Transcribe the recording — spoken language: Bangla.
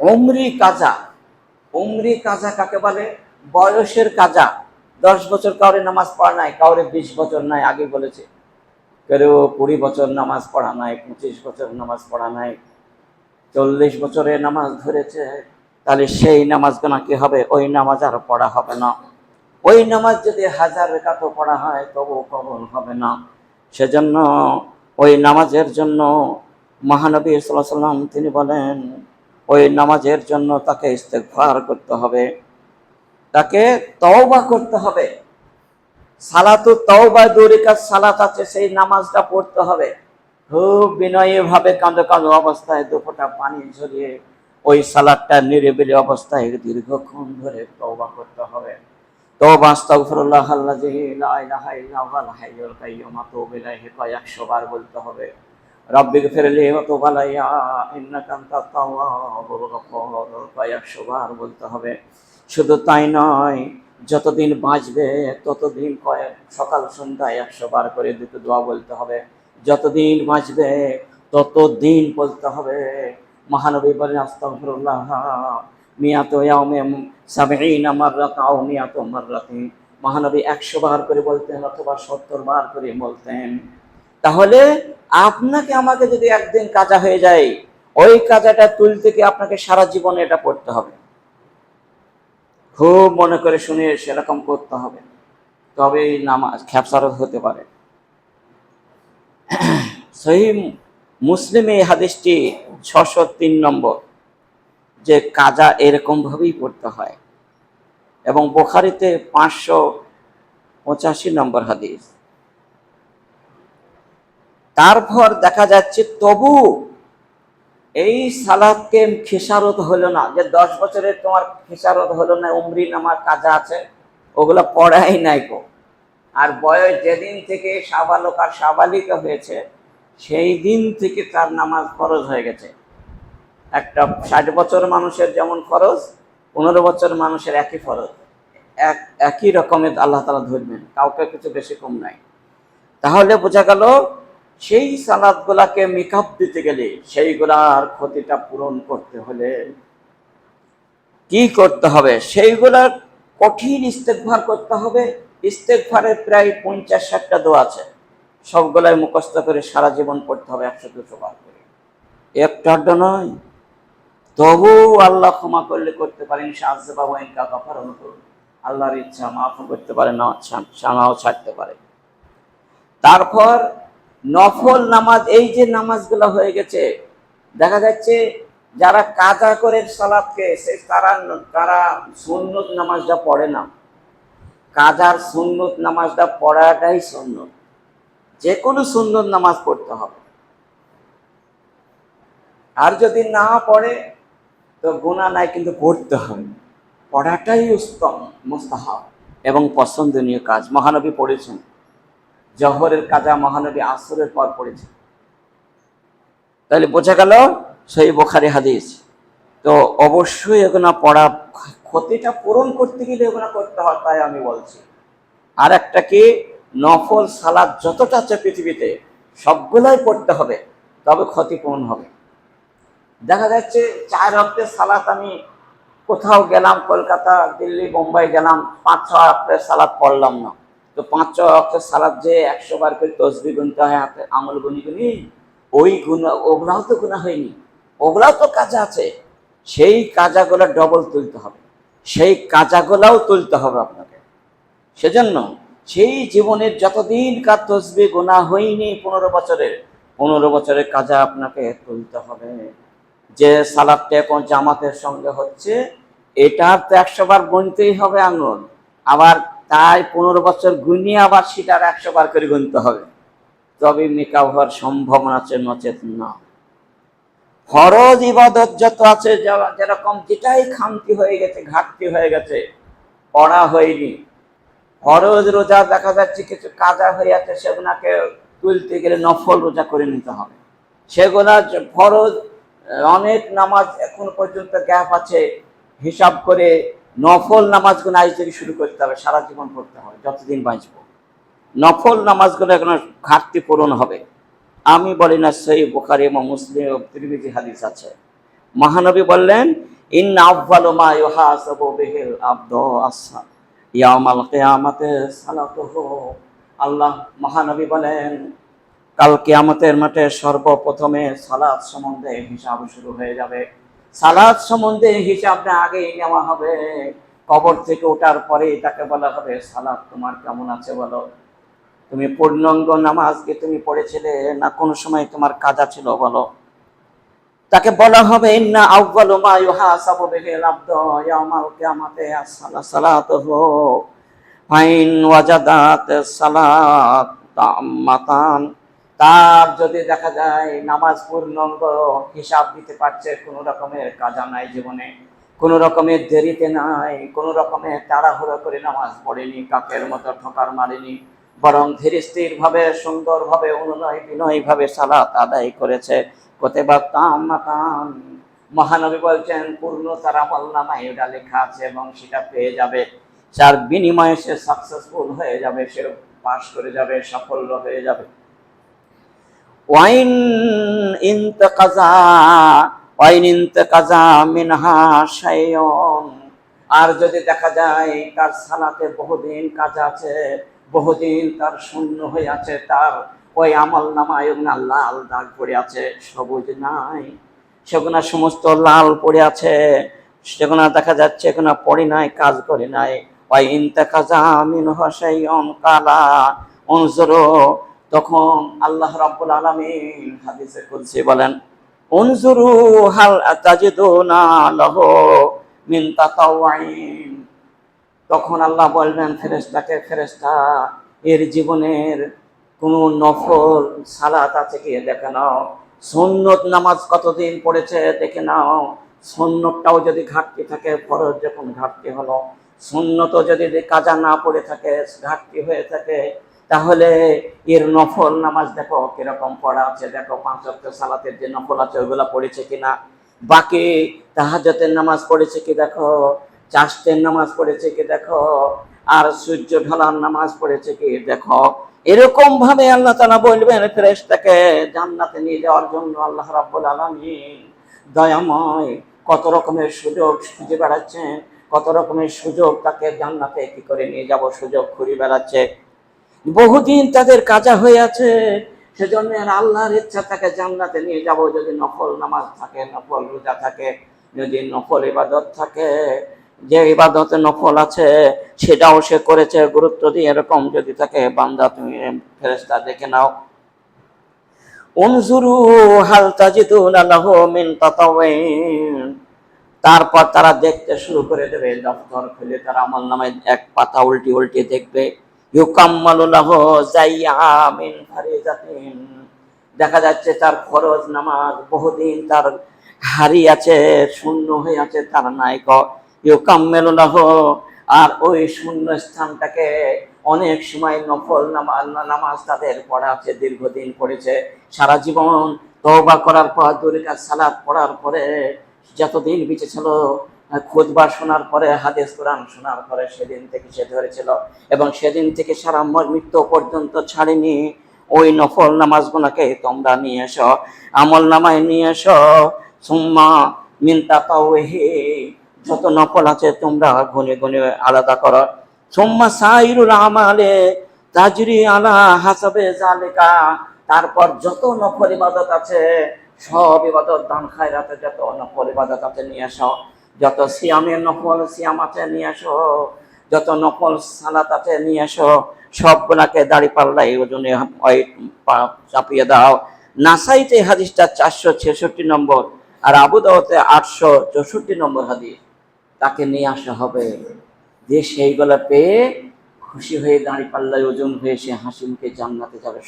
অমরি কাজা। অমরি কাজা কাকে বলে? বয়সের কাজা। দশ বছর কাউরে নামাজ পড়া নাই, কাউরে বিশ বছর নাই, আগে বলেছে। কেউ কুড়ি বছর নামাজ পড়া নাই, পঁচিশ বছর নামাজ পড়া নাই, চল্লিশ বছরে নামাজ ধরেছে, তাহলে সেই নামাজ গোনা কি হবে? ওই নামাজ আর পড়া হবে না। ওই নামাজ যদি হাজার রেখাতো পড়া হয়, তবু কবল হবে না। সেজন্য ওই নামাজের জন্য মহানবী সাল্লাহ সাল্লাম তিনি বলেন ওই নামাজের জন্য তাকে ইস্তেগফার করতে হবে। তাকে তওবা করতে হবে। সালাতু তওবা দৌরিকার সালাত আছে, সেই নামাজটা পড়তে হবে। খুব বিনয়ী ভাবে কাঁদো কাঁদো অবস্থায় দুপোটা পানি ঝরিয়ে ওই সালাদটা নিরিবিলি অবস্থায় দীর্ঘক্ষণ ধরে তওবা করতে হবে। তওবা, আস্তাগফিরুল্লাহ লা ইলাহা ইল্লা হুয়াল হাইয়ুল কাইয়্যুম, আতুবু ইলাইহি কয়েক শোবার বলতে হবে। রব্বিক ফিরলি ওয়া তুব আলাইয়া ইন্নাকা আনতাত তাওয়াবুর গফুর কয়েক শোবার বলতে হবে, শুধু তাই নয়, যতদিন বাঁচবে, ততদিন কয়েক সকাল সন্ধ্যায় একশো বার করে দুটো দোয়া বলতে হবে। যতদিন বাঁচবে, ততদিন বলতে হবে। মহানবী বলেন, আস্তাগফিরুল্লাহ। মিয়াত ইয়াউমে সাবঈনা মাররাত আও মিয়াত মাররাতিন। মহানবী একশো বার করে বলতেন অথবা সত্তর বার করে বলতেন। তাহলে আপনাকে, আমাকে যদি একদিন কাজা হয়ে যায়, ওই কাজাটা তুলতে গিয়ে আপনাকে সারা জীবনে এটা পড়তে হবে। খুব মনে করে শুনে সেরকম করতে হবে। তবেই নামাজ খ্যাপসারত হতে পারে। সহি মুসলিমে এই হাদিসটি ছশো তিন নম্বর, যে কাজা এরকম ভাবেই পড়তে হয়। এবং বোখারিতে পাঁচশো পঁচাশি নম্বর হাদিস। তারপর দেখা যাচ্ছে তবু এই সালাদকে খেসারত হলো না। যে দশ বছরের তোমার খেসারত হলো না, উমরিন আমার কাজা আছে, ওগুলো পড়াই নাই কো। আর বয়স যেদিন থেকে সাবালক আর সাবালিকা হয়েছে, সেই দিন থেকে তার নামাজ ফরজ হয়ে গেছে। একটা ষাট বছর মানুষের যেমন ফরজ, পনেরো বছর মানুষের একই ফরজ। এক, একই রকমের আল্লাহ তালা ধরবেন, কাউকে কিছু বেশি কম নাই। তাহলে বোঝা গেল সেই সালাদগুলাকে মেকআপ দিতে গেলে সেইগুলার ক্ষতিটা পূরণ করতে হলে কি করতে হবে? সেইগুলার কঠিন ইস্তেকভার করতে হবে। ইস্তেকভারের প্রায় পঞ্চাশ ষাটটা দোয়া আছে। সবগুলাই মুখস্থ করে সারা জীবন পড়তে হবে একশো দুশো বার করে। একটা নয়। তবু আল্লাহ ক্ষমা করলে করতে পারেন সাহায্য বাবু একা কফার অনুকরণ আল্লাহর ইচ্ছা মাফ করতে পারে, না সানাও ছাড়তে পারে। তারপর নফল নামাজ, এই যে নামাজগুলো হয়ে গেছে, দেখা যাচ্ছে যারা কাজা করে সালাদকে, সে তারা তারা সুন্নত নামাজটা পড়ে না। কাজার সুন্নত নামাজটা পড়াটাই সুন্নত। যে কোনো সুন্নত নামাজ পড়তে হবে। আর যদি না পড়ে, তো গুণা নাই কিন্তু পড়তে হবে। পড়াটাই উত্তম, মুস্তাহাব এবং পছন্দনীয় কাজ। মহানবী পড়েছেন। জহরের কাজা মহানবী আসরের পর পড়েছে। তাহলে বোঝা গেল সেই বোখারি হাদিস। তো অবশ্যই এগুলো পড়া ক্ষতিটা পূরণ করতে গেলে এগুলো করতে হয়, তাই আমি বলছি। আর একটা কি, নফল, সালাদ যতটা আছে পৃথিবীতে, সবগুলোই পড়তে হবে, তবে ক্ষতি পূরণ হবে। দেখা যাচ্ছে চার অক্টের সালাত আমি কোথাও গেলাম, কলকাতা, দিল্লি, বোম্বাই গেলাম পাঁচ ছ অক্টের সালাদ পড়লাম না। তো পাঁচ ছ সালাদ যে একশো বার করে তসবি গুনতে হয়, হাতে আঙুল গুনি গুনি, ওই গুণ ওগুলাও তো গুণা হয়নি। ওগুলাও তো কাজা আছে। সেই কাজাগুলো ডবল তুলতে হবে। সেই কাজাগুলাও তুলতে হবে আপনাকে। সেজন্য সেই জীবনের যতদিন কাজ তসবি গোনা হয়নি পনেরো বছরের পনেরো বছরের কাজা আপনাকে তুলতে হবে। যে সালাদটা এখন জামাতের সঙ্গে হচ্ছে, এটার তো একশো বার গুনতেই হবে আঙুল। আবার তাই পনেরো বছর গুনিয়ে আবার সেটার একশো বার করে গুনতে হবে। তবে মেকা হওয়ার সম্ভাবনা আছে, নচেত না। ফরজ ইবাদত যত আছে যেরকম যেটাই খামতি হয়ে গেছে, ঘাটতি হয়ে গেছে, পড়া হয়নি। ফরজ রোজা, দেখা যাচ্ছে কিছু কাজা হয়ে আছে সেগুলাকে তুলতে গেলে নফল রোজা করে নিতে হবে। সেগুলা ফরজ, অনেক নামাজ এখন পর্যন্ত গ্যাপ আছে, হিসাব করে নফল নামাজগুলো আজ থেকে শুরু করতে হবে, সারা জীবন পড়তে হবে, যতদিন বাঁচব। নফল নামাজগুলো এখন ঘাটতি পূরণ হবে। আমি বলি না সেই বোখারি এবং মুসলিম ও তিরমিজি হাদিস আছে। মহানবী বললেন ইন আউয়ালু মা ইউহাসাবু বিহিল আবদু আসা ইয়াউমাল কিয়ামাতে সালাতুহু। আল্লাহ মহানবী বলেন, কাল কিয়ামতের মাঠে সর্বপ্রথমে সালাত সম্বন্ধে হিসাব শুরু হয়ে যাবে। সালাত সম্বন্ধে হিসাবটা আগেই নেওয়া হবে। কবর থেকে ওঠার পরেই তাকে বলা হবে, সালাদ তোমার কেমন আছে বলো? তুমি পূর্ণাঙ্গ নামাজ কি তুমি পড়েছিলে না কোনো সময় তোমার কাজা ছিল বলো? তাকে বলা হবে as-সালা সালাতুহু ফাইন ওয়াজাদাত সালাত তার যদি দেখা যায়, নামাজ পূর্ণাঙ্গ হিসাব দিতে পারছে, কোনো রকমের কাজা নাই জীবনে, কোনো রকমের দেরিতে নাই, কোনো রকমের তাড়াহুড়ো করে নামাজ পড়েনি, কাকের মতো ঠকার মারেনি, বরং ধীর স্থির ভাবে সুন্দর ভাবে অনুনয় বিনয় ভাবে সালাত আদায় করেছে। কোতেবা তাম মাতাম, মহানবী বলছেন, পূর্ণ তার আমল নামায় ওটা লেখা আছে এবং সেটা পেয়ে যাবে। যার বিনিময়ে সে সাকসেসফুল হয়ে যাবে, সে পাশ করে যাবে, সাফল্য হয়ে যাবে। ওয়াইন ইন্তকাজা ওয়াইন ইন্তকাজা মিনহা শাইয়ন আর যদি দেখা যায় তার সালাতে বহুদিন কাজ আছে, বহুদিন তার শূন্য হয়ে আছে, তার ওই আমল নামায় লাল দাগ পড়ে আছে, সবুজ নাই। সেগুলো সমস্ত লাল পড়ে আছে সেগুলো দেখা যাচ্ছে এগুলো পড়ে নাই, কাজ করে নাই। ওই ইন্তেকাজা মিন হসাইয়ন কালা, অনুজরো তখন আল্লাহ রাব্বুল আলামিন হাদিসে কুদসি বলেন, উনজুরু হাল তাজিদুনা লাহু মিন তাতাওয়াইন তখন আল্লাহ বলবেন, ফেরেশতাকে, ফেরেশতা, এর জীবনের কোনো নফল সালাত আছে কি? দেখে নাও। সুন্নত নামাজ কতদিন পড়েছে দেখে নাও। সুন্নতটাও যদি ঘাটতি থাকে, ফরজ যখন ঘাটতি হলো। সুন্নত যদি কাজা না পড়ে থাকে, ঘাটতি হয়ে থাকে তাহলে এর নফল নামাজ দেখো কীরকম পড়া আছে দেখো পাঁচ অক্ট সালাতের যে নফল আছে ওইগুলো পড়েছে কিনা? বাকি তাহাজতের নামাজ পড়েছে কি দেখো? চাষের নামাজ পড়েছে কি দেখো? আর সূর্য ঢলার নামাজ পড়েছে কি দেখো? এরকম ভাবে আল্লাহ তালা বলবেন, ফেরেশতাকে জান্নাতে নিয়ে যাওয়ার জন্য আল্লাহ রাব্বুল আলামিন দয়াময় কত রকমের সুযোগ খুঁজে বেড়াচ্ছেন, কত রকমের সুযোগ তাকে জান্নাতে কি করে নিয়ে যাব, সুযোগ ঘুরে বেড়াচ্ছে। বহুদিন তাদের কাজা হয়ে আছে। সেজন্য আল্লাহর ইচ্ছা থাকে জান্নাতে নিয়ে যাব। যদি নফল নামাজ থাকে, নফল রোজা থাকে, যদি নফল ইবাদত থাকে, যে ইবাদতে নফল আছে, সেটাও সে করেছে। গুরুত্ব দিয়ে এরকম যদি থাকে, বান্দা তুমি ফেরেস্তা দেখে নাও। উনজুরু হাল তাজিদুনা লাহু মিন তারপর তারা দেখতে শুরু করে দেবে দপ্তর খুলে তারা আমার নামায় এক পাতা উল্টি উল্টি দেখবে। দেখা যাচ্ছে তার ফরজ নামাজ বহুদিন তার হারিয়ে আছে, শূন্য হয়ে আছে তার নায়ক। ইউকাম্মেলু আর ওই শূন্য স্থানটাকে অনেক সময় নফল নামাজ তাদের পড়া আছে, দীর্ঘদিন পড়েছে। সারা জীবন তওবা করার পর দুরিকা সালাদ পড়ার পরে যতদিন বেঁচে ছিল খুদবা শোনার পরে, হাদিস কোরআন শোনার পরে সেদিন থেকে সে ধরেছিল। এবং সেদিন থেকে সারা মৃত্যু পর্যন্ত ছাড়েনি। ওই নফল নামাজগুলোকে তোমরা নিয়ে এসো, আমল নামায় নিয়ে এসো। সুম্মা মিনতা তাওহি, যত নফল আছে তোমরা গুনে গুনে আলাদা করো। সুম্মা সাইরুল আমালে, তাজরি আলা হাসাবে জালিকা তারপর যত নফল ইবাদত আছে, সব ইবাদত দান খায়রাতে যত নফল ইবাদত আছে নিয়ে আসো যত সিয়ামের নকল সিয়াম আছে, নিয়ে আসো। যত নকল সালাত আছে, নিয়ে আসো। সবগুলাকে দাড়ি পাল্লাই ওজনে চাপিয়ে দাও। নাসাইতে হাদিসটা চারশো ছেষট্টি নম্বর আর আবু দাওয়াতে আটশো চৌষট্টি নম্বর হাদিস। তাকে নিয়ে আসা হবে। যে সেইগুলো পেয়ে খুশি হয়ে দাঁড়ি পাল্লায় ওজন হয়ে সে হাসি মুখে জান্নাতে যাবে।